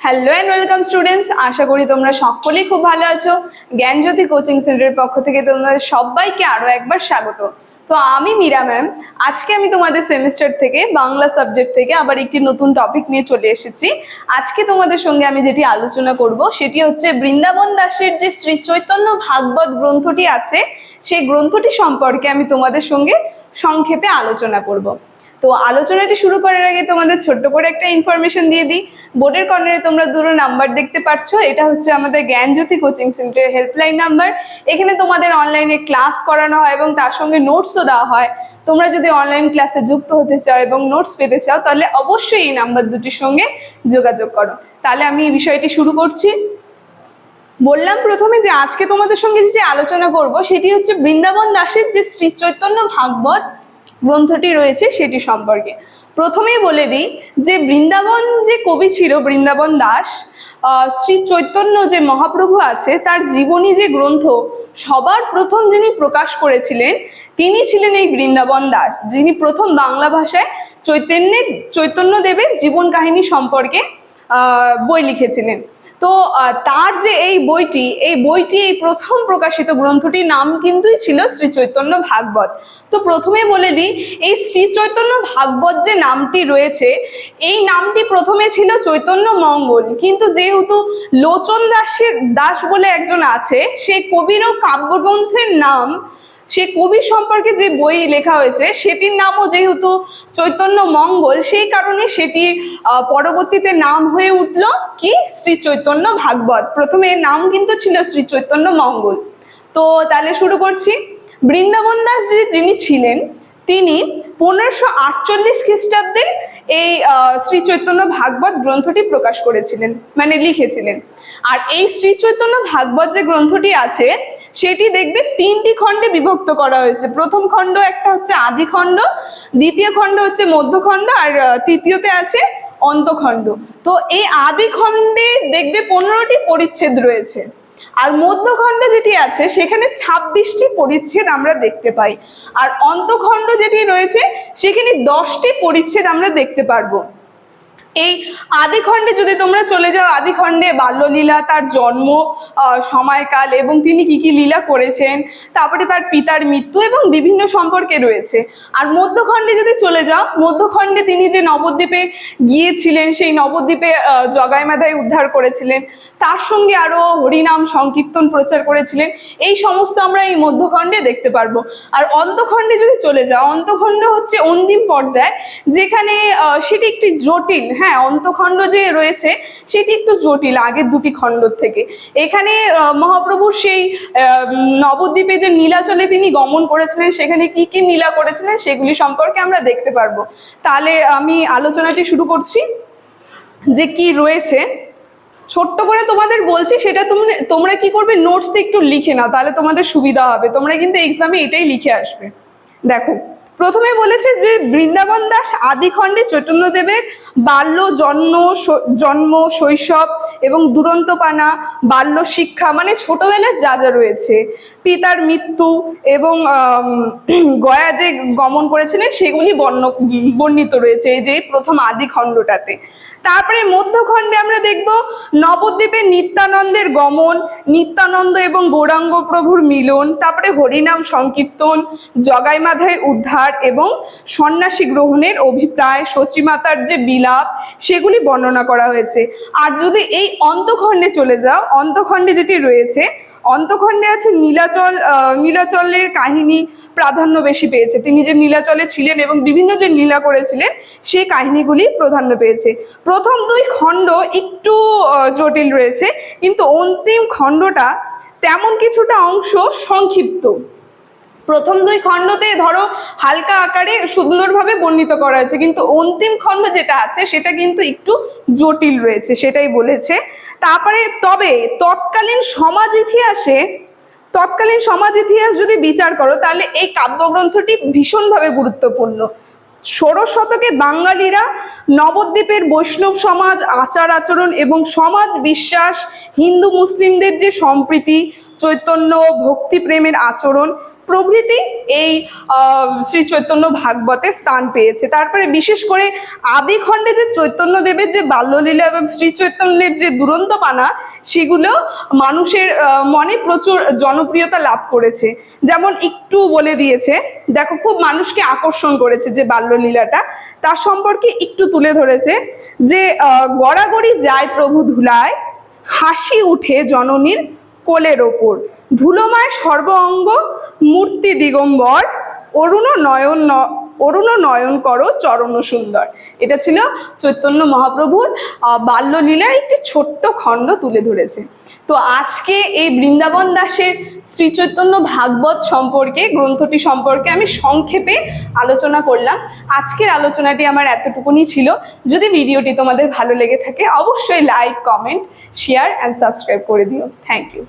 Hello and welcome students আশা করি তোমরা সকলেই খুব ভালো আছো। জ্ঞানজ্যোতি কোচিং সেন্টারের পক্ষ থেকে তোমাদের সবাইকে আরও একবার স্বাগত। তো আমি মীরা ম্যাম আজকে আমি তোমাদের সেমিস্টার থেকে, বাংলা সাবজেক্ট থেকে আবার একটি নতুন টপিক নিয়ে চলে এসেছি। আজকে তোমাদের সঙ্গে আমি যেটি আলোচনা করব, সেটি হচ্ছে বৃন্দাবন দাসের যে শ্রী চৈতন্য ভাগবত গ্রন্থটি আছে, সেই গ্রন্থটি সম্পর্কে আমি তোমাদের সঙ্গে সংক্ষেপে আলোচনা করব। তো আলোচনাটি শুরু করার আগে তোমাদের ছোট্ট করে একটা ইনফরমেশন দিয়ে দিই। বোর্ডের কর্নারে তোমরা দুটো নাম্বার দেখতে পাচ্ছ এটা হচ্ছে আমাদের জ্ঞানজ্যোতি কোচিং সেন্টারের হেল্পলাইন নাম্বার এখানে তোমাদের অনলাইনে ক্লাস করানো হয় এবং তার সঙ্গে নোটসও দেওয়া হয়। তোমরা যদি অনলাইন ক্লাসে যুক্ত হতে চাও এবং নোটস পেতে চাও, তাহলে অবশ্যই এই নাম্বার দুটির সঙ্গে যোগাযোগ করো। তাহলে আমি এই বিষয়টি শুরু করছি। বললাম প্রথমে যে আজকে তোমাদের সঙ্গে যেটি আলোচনা করব, সেটি হচ্ছে বৃন্দাবন দাসের যে শ্রী চৈতন্য ভাগবত গ্রন্থটি রয়েছে সেটি সম্পর্কে। প্রথমেই বলে দিই যে বৃন্দাবন যে কবি ছিল, বৃন্দাবন দাস শ্রী চৈতন্য যে মহাপ্রভু আছে, তার জীবনী যে গ্রন্থ, সবার প্রথম যিনি প্রকাশ করেছিলেন, তিনি ছিলেন এই বৃন্দাবন দাস, যিনি প্রথম বাংলা ভাষায় চৈতন্যের, চৈতন্য দেবের জীবন কাহিনী সম্পর্কে বই লিখেছিলেন। তো তার যে এই বইটি এই বইটি এই প্রথম প্রকাশিত গ্রন্থটির নাম কিন্তুই ছিল শ্রী চৈতন্য ভাগবত। তো প্রথমে বলে দিই, এই শ্রী চৈতন্য ভাগবত যে নামটি রয়েছে, এই নামটি প্রথমে ছিল চৈতন্য মঙ্গল। কিন্তু যেহেতু লোচন দাসের দাস বলে একজন আছে সেই কবির ও কাব্যগ্রন্থের নাম সেই কবি সম্পর্কে যে বই লেখা হয়েছে, সেটির নামও যেহেতু চৈতন্য মঙ্গল, সেই কারণে সেটির পরবর্তীতে নাম হয়ে উঠল কি? শ্রী চৈতন্য ভাগবত। প্রথমে নাম কিন্তু ছিল শ্রী চৈতন্য মঙ্গল। তো তাহলে শুরু করছি। বৃন্দাবন দাস যিনি ছিলেন, তিনি পনেরোশো আটচল্লিশ খ্রিস্টাব্দে এই শ্রী চৈতন্য ভাগবত গ্রন্থটি প্রকাশ করেছিলেন মানে লিখেছিলেন। আর এই শ্রী চৈতন্য ভাগবত যে গ্রন্থটি আছে, সেটি দেখবে তিনটি খণ্ডে বিভক্ত করা হয়েছে। প্রথম খণ্ড একটা হচ্ছে আদি খণ্ড, দ্বিতীয় খণ্ড হচ্ছে মধ্যখণ্ড আর তৃতীয়তে আছে অন্তখণ্ড। তো এই আদি খণ্ডে দেখবে পনেরোটি পরিচ্ছেদ রয়েছে। আর মধ্যখণ্ড যেটি আছে, সেখানে ছাব্বিশটি পরিচ্ছেদ আমরা দেখতে পাই। আর অন্তখণ্ড যেটি রয়েছে, সেখানে দশটি পরিচ্ছেদ আমরা দেখতে পারব। এই আদিখণ্ডে যদি তোমরা চলে যাও আদিখণ্ডে বাল্যলীলা তার জন্ম সময়কাল এবং তিনি কি কি লীলা করেছেন তারপরে তার পিতার মৃত্যু এবং বিভিন্ন সম্পর্কে রয়েছে। আর মধ্যখণ্ডে যদি চলে যাও মধ্যখণ্ডে তিনি যে নবদ্বীপে গিয়েছিলেন সেই নবদ্বীপে আহ, জগাই মাথায় উদ্ধার করেছিলেন। তার সঙ্গে আরও হরিনাম সংকীর্তন প্রচার করেছিলেন। এই সমস্ত আমরা এই মধ্যখণ্ডে দেখতে পারব। আর অন্তখণ্ডে যদি চলে যাও অন্তখণ্ড হচ্ছে অন্তিম পর্যায় যেখানে সেটি একটি জটিল হ্যাঁ অন্তখণ্ড যে রয়েছে, সেটি একটু জটিল আগের দুটি খণ্ডর থেকে। এখানে মহাপ্রভুর সেই নবদ্বীপে যে নীলাচলে তিনি গমন করেছিলেন, সেখানে কি কি নীলা করেছিলেন, সেগুলি সম্পর্কে আমরা দেখতে পারব। তাহলে আমি আলোচনাটি শুরু করছি, যে কি রয়েছে। ছোট্ট করে তোমাদের বলছি, সেটা তুমি, তোমরা কি করবে নোটস একটু লিখে নাও, তাহলে তোমাদের সুবিধা হবে। তোমরা কিন্তু এক্সামে এটাই লিখে আসবে। দেখো। প্রথমে বলেছে যে বৃন্দাবন দাস আদিখণ্ডে চৈতন্যদেবের বাল্য জন্ম জন্ম শৈশব এবং দুরন্তপানা, বাল্য শিক্ষা মানে ছোটবেলার যা যা রয়েছে। পিতার মৃত্যু এবং গয়া যে গমন করেছিলেন সেগুলি বর্ণ, বর্ণিত রয়েছে এই যে প্রথম আদি খণ্ডটাতে তারপরে মধ্যখণ্ডে আমরা দেখব নবদ্বীপে নিত্যানন্দের গমন, নিত্যানন্দ এবং গৌরাঙ্গ প্রভুর মিলন, তারপরে হরিনাম সংকীর্তন জগাই মাধায় উদ্ধার এবং সন্ন্যাসী গ্রহণের অভিপ্রায় সচিমাতার যে বিলাপ, সেগুলি বর্ণনা করা হয়েছে। আর যদি এই অন্তখণ্ডে চলে যাও, অন্তখণ্ডে যেটি রয়েছে, অন্তখণ্ডে আছে নীলাচল নীলাচলের কাহিনী প্রাধান্য বেশি পেয়েছে। তিনি যে নীলাচলে ছিলেন এবং বিভিন্ন যে নীলা করেছিলেন সেই কাহিনীগুলি প্রাধান্য পেয়েছে। প্রথম দুই খণ্ড একটু জটিল রয়েছে, কিন্তু অন্তিম খণ্ডটা তেমন কিছুটা অংশ সংক্ষিপ্ত। প্রথম দুই খণ্ডতে ধরো হালকা আকারে সুন্দরভাবে বর্ণিত করা হয়েছে, কিন্তু অন্তিম খণ্ড যেটা আছে সেটা কিন্তু একটু জটিল রয়েছে, সেটাই বলেছে। তারপরে তবে তৎকালীন সমাজ ইতিহাসে, তৎকালীন সমাজ ইতিহাস যদি বিচার করো, তাহলে এই কাব্যগ্রন্থটি ভীষণভাবে গুরুত্বপূর্ণ। ষোড়শ শতকে বাঙালিরা নবদ্বীপের বৈষ্ণব সমাজ, আচার আচরণ এবং সমাজ বিশ্বাস, হিন্দু মুসলিমদের যে সম্প্রীতি, চৈতন্য ভক্তি প্রেমের আচরণ, প্রভৃতি এই শ্রী চৈতন্য ভাগবতে স্থান পেয়েছে। তারপরে বিশেষ করে আদি খণ্ডে যে চৈতন্যদেবের যে বাল্যলীলা এবং শ্রী চৈতন্যের যে দুরন্ত পানা সেগুলো মানুষের মনে প্রচুর জনপ্রিয়তা লাভ করেছে। যেমন একটু বলে দিয়েছে, দেখো খুব মানুষকে আকর্ষণ করেছে যে বাল্যলীলাটা তার সম্পর্কে একটু তুলে ধরেছে যে গড়াগড়ি যায় প্রভু ধুলায়, হাসি উঠে জননীর কোলের ওপর। ধুলোমায় সর্ব অঙ্গ, মূর্তি দিগম্বর, অরুণ নয়ন অরুণ নয়ন করো চরণ সুন্দর। এটা ছিল চৈতন্য মহাপ্রভুর বাল্যলীলার একটি ছোট্ট খণ্ড তুলে ধরেছে। তো আজকে এই বৃন্দাবন দাসের শ্রী চৈতন্য ভাগবত সম্পর্কে, গ্রন্থটি সম্পর্কে আমি সংক্ষেপে আলোচনা করলাম। আজকের আলোচনাটি আমার এতটুকুনি ছিল। যদি ভিডিওটি তোমাদের ভালো লেগে থাকে, অবশ্যই like, comment, share and subscribe করে দিও। Thank you